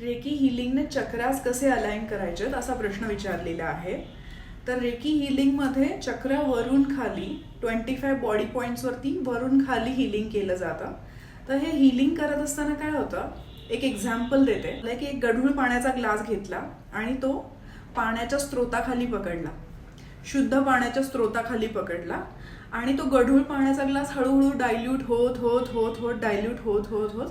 Recce हिलिंगने chakras कसे align करायचे असा प्रश्न विचारलेला आहे. तर रेकी हिलिंगमध्ये चक्र वरून खाली ट्वेंटी फाय बॉडी पॉईंट्सवरती वरून खाली हिलिंग केलं जातं. तर हे हिलिंग करत असताना काय होतं? एक एक्झाम्पल देते. लाईक एक गढूळ पाण्याचा ग्लास घेतला आणि तो पाण्याच्या स्रोताखाली पकडला. शुद्ध पाण्याच्या स्रोताखाली पकडला आणि तो गढूळ पाण्याचा ग्लास हळूहळू डायल्यूट होत होत होत होत डायल्यूट होत होत होत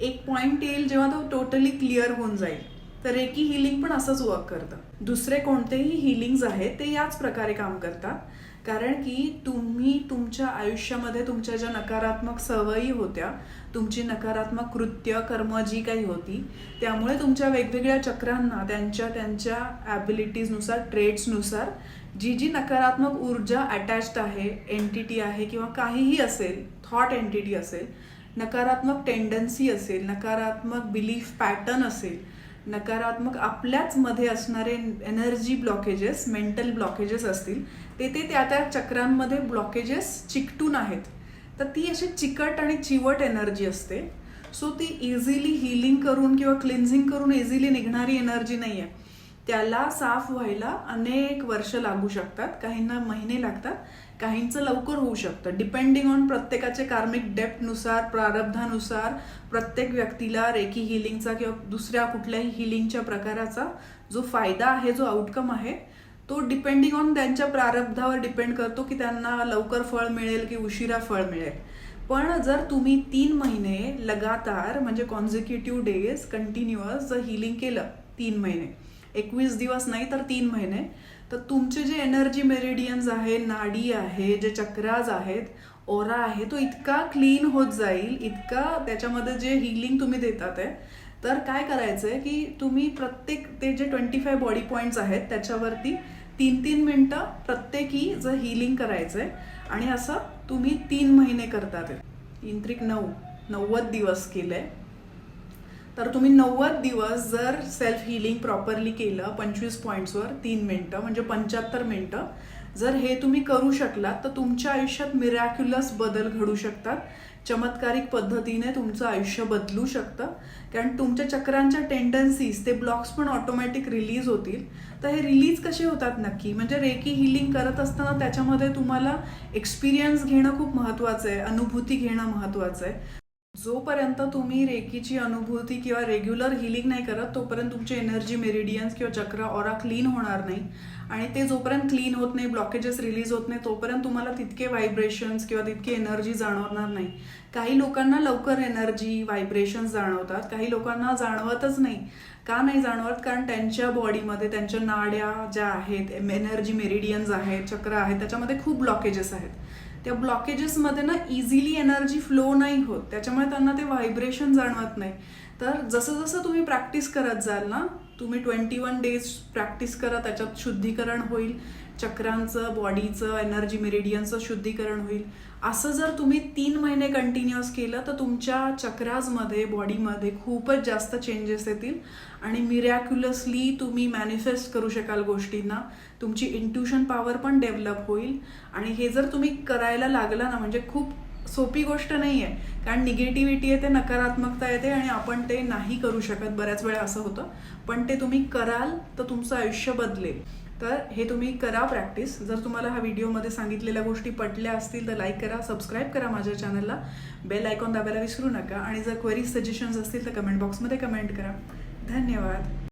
एक पॉइंट येईल जेव्हा तो टोटली क्लिअर होऊन जाईल. तर रेकी हिलिंग पण असंच वर्क करतं. दुसरे कोणतेही हिलिंग्स आहेत ते याच प्रकारे काम करतात. कारण की तुम्ही तुमच्या आयुष्यामध्ये तुमच्या ज्या नकारात्मक सवयी होत्या तुमची नकारात्मक कृत्य कर्म जी काही होती त्यामुळे तुमच्या वेगवेगळ्या चक्रांना त्यांच्या त्यांच्या ॲबिलिटीजनुसार ट्रेड्सनुसार जी जी नकारात्मक ऊर्जा अटॅच्ड आहे एंटिटी आहे किंवा काहीही असेल थॉट एंटिटी असेल नकारात्मक टेंडन्सी असेल नकारात्मक बिलीफ पॅटर्न असेल नकारात्मक आपल्याच मध्ये असणारे एनर्जी ब्लॉकेजेस मेंटल ब्लॉकेजेस असतील ते ते त्या त्या चक्रांमध्ये ब्लॉकेजेस चिकटून आहेत. तर ती अशी चिकट आणि चिवट एनर्जी असते. सो ती इझिली हिलिंग करून किंवा क्लिन्झिंग करून इझिली निघणारी एनर्जी नाही आहे त्याला साफ व्हायला अनेक वर्ष लागू शकतात काहींना महिने लागतात. काहींचं लवकर होऊ शकतं. डिपेंडिंग ऑन प्रत्येकाचे कार्मिक डेप्टनुसार प्रारब्धानुसार प्रत्येक व्यक्तीला रेकी हिलिंगचा किंवा दुसऱ्या कुठल्याही हिलिंगच्या प्रकाराचा जो फायदा आहे जो आउटकम आहे तो डिपेंडिंग ऑन त्यांच्या प्रारब्धावर डिपेंड करतो की त्यांना लवकर फळ मिळेल की उशिरा फळ मिळेल. पण जर तुम्ही तीन महिने लगातार म्हणजे कॉन्झिक्युटिव्ह डेज कंटिन्युअस जर हिलिंग केलं तीन महिने एकवीस दिवस नाही तर तीन महिने. तर तुमचे जे एनर्जी मेरिडियन्स आहे नाडी आहे जे चक्राज आहेत ओरा आहे तो इतका क्लीन होत जाईल इतका त्याच्यामध्ये जे हिलिंग तुम्ही देतात आहे तर काय करायचं आहे की तुम्ही प्रत्येक ते जे ट्वेंटी फाय बॉडी पॉईंट्स आहेत त्याच्यावरती तीन तीन मिनटं प्रत्येकी जर हिलिंग करायचं आहे आणि असं तुम्ही तीन महिने करतात. इंत्रिक नऊ नव्वद दिवस केले तर तुम्ही नव्वद दिवस जर सेल्फ हिलिंग प्रॉपरली केलं पंचवीस पॉईंट्सवर तीन मिनटं म्हणजे पंच्याहत्तर मिनटं जर हे तुम्ही करू शकलात तर तुमच्या आयुष्यात मिरॅक्युलस बदल घडू शकतात. चमत्कारिक पद्धतीने तुमचं आयुष्य बदलू शकतं. कारण तुमच्या चक्रांच्या टेंडन्सीज ते ब्लॉक्स पण ऑटोमॅटिक रिलीज होतील. तर हे रिलीज कसे होतात नक्की? म्हणजे रेकी हिलिंग करत असताना त्याच्यामध्ये तुम्हाला एक्सपिरियन्स घेणं खूप महत्त्वाचं आहे अनुभूती घेणं महत्त्वाचं आहे. जोपर्यंत तुम्ही रेकीची अनुभूती किंवा रेग्युलर हिलिंग नाही करत तोपर्यंत तुमचे एनर्जी मेरिडियन्स किंवा चक्र ऑरा क्लीन होणार नाही. आणि ते जोपर्यंत क्लीन होत नाही ब्लॉकेजेस रिलीज होत नाही तोपर्यंत तुम्हाला तितके व्हायब्रेशन्स किंवा तितके एनर्जी जाणवणार नाही. काही लोकांना लवकर एनर्जी व्हायब्रेशन्स जाणवतात. काही लोकांना जाणवतच नाही. का नाही जाणवत? कारण त्यांच्या बॉडीमध्ये त्यांच्या नाड्या ज्या आहेत एनर्जी मेरिडियन्स आहेत चक्र आहेत त्याच्यामध्ये खूप ब्लॉकेजेस आहेत. त्या ब्लॉकेजेसमध्ये ना इझिली एनर्जी फ्लो नाही होत. त्याच्यामुळे त्यांना ते व्हायब्रेशन जाणवत नाही. तर जसं जसं तुम्ही प्रॅक्टिस करत जाल ना तुम्ही ट्वेंटी वन डेज प्रॅक्टिस करा त्याच्यात शुद्धीकरण होईल. चक्रांचं बॉडीचं एनर्जी मेरिडियनचं शुद्धीकरण होईल. असं जर तुम्ही तीन महिने कंटिन्युअस केलं तर तुमच्या चक्राजमध्ये बॉडीमध्ये खूपच जास्त चेंजेस येतील. आणि मिरॅक्युलसली तुम्ही मॅनिफेस्ट करू शकाल गोष्टींना. तुमची इंट्युशन पॉवर पण डेव्हलप होईल. आणि हे जर तुम्ही करायला लागला ना म्हणजे खूप सोपी गोष्ट नाही आहे कारण निगेटिव्हिटी येते नकारात्मकता येते आणि आपण ते नाही करू शकत. बऱ्याच वेळा असं होतं. पण ते तुम्ही कराल तर तुमचं आयुष्य बदलेल. तर हे तुम्ही करा प्रॅक्टिस जर तुम्हाला हा व्हिडिओमध्ये सांगितलेल्या गोष्टी पटल्या असतील तर लाईक करा सबस्क्राईब करा माझ्या चॅनलला बेल आयकॉन दाबायला विसरू नका. आणि जर क्वेरीज सजेशन्स असतील तर कमेंट बॉक्समध्ये कमेंट करा. धन्यवाद.